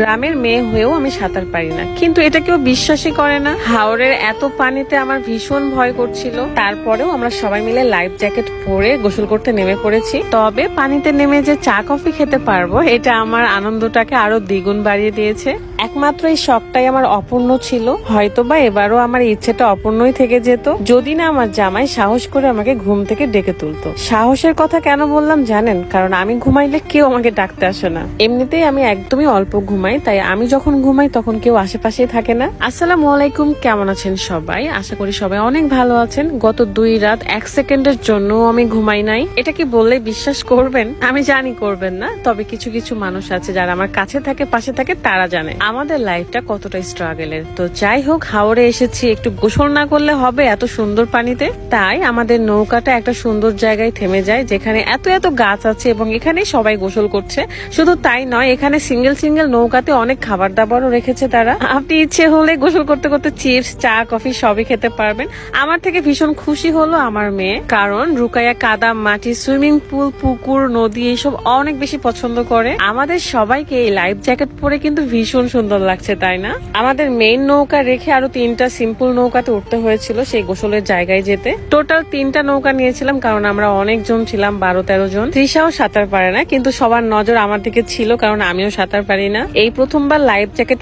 গ্রামের মেয়ে হয়েও আমি সাঁতার পারি না। কিন্তু এটা কেউ বিশ্বাসই করে না। হাওড়ের এত পানিতে আমার ভীষণ ভয় করছিল। তারপরেও আমরা সবাই মিলে লাইফ জ্যাকেট পরে গোসল করতে নেমে পড়েছি। তবে পানিতে নেমে যে চা কফি খেতে পারব, এটা আমার আনন্দটাকে আরও দ্বিগুণ বাড়িয়ে দিয়েছে। একমাত্র এই শখটাই আমার অপূর্ণ ছিল। হয়তো বা এবারও আমার ইচ্ছেটা অপূর্ণই থেকে যেত। যদি না আমার জামাই সাহস করে আমাকে ঘুম থেকে ডেকে তুলতো। সাহসের কথা কেন বললাম জানেন? কারণ আমি ঘুমাইলে কেউ আমাকে ডাকতে আসে না। এমনিতেই আমি একদমই অল্প ঘুমাই, তাই আমি যখন ঘুমাই তখন কেউ আশেপাশেই থাকে না। আসসালামু আলাইকুম, কেমন আছেন সবাই? আশা করি সবাই অনেক ভালো আছেন। গত দুই রাত এক সেকেন্ডের জন্য আমি ঘুমাই নাই। এটা কি বললে বিশ্বাস করবেন? আমি জানি করবেন না, তবে কিছু কিছু মানুষ আছে যারা আমার কাছে থাকে, পাশে থাকে, তারা জানে। আমাদের লাইফটা কতটা স্ট্রাগলের? তো যাই হোক হাওড়ে এসেছি, একটু গোসল না করলে হবে এত সুন্দর পানিতে। তাই আমাদের নৌকাটা একটা সুন্দর জায়গায় থেমে যায়, যেখানে এত এত গাছ আছে এবং এখানে সবাই গোসল করছে। শুধু তাই নয়, এখানে সিঙ্গেল সিঙ্গেল নৌকাতে অনেক খাবার দাবারও রেখেছে তারা। আপনি ইচ্ছে হলে গোসল করতে করতে চিপস, চা, কফি সবই খেতে পারবেন। আমার থেকে ভীষণ খুশি হলো আমার মেয়ে, কারণ রুকাইয়া কাদা, মাটি, সুইমিং পুল, পুকুর, নদী, এইসব অনেক বেশি পছন্দ করে। আমাদের সবাইকে এই লাইফ জ্যাকেট পরে কিন্তু ভীষণ সুন্দর লাগছে, তাই না? আমাদের মেইন নৌকা রেখে আরও তিনটা সিম্পল নৌকাতে উঠতে হয়েছিল সেই গোসলের জায়গায় যেতে। টোটাল তিনটা নৌকা নিয়েছিলাম, কারণ আমরা অনেকজন ছিলাম বারো তেরো জন। তৃষাও সাঁতার পারে না, কিন্তু সবার নজর আমার দিকে ছিল, কারণ আমিও সাঁতার পারি না। এই প্রথমবার লাইফ জ্যাকেট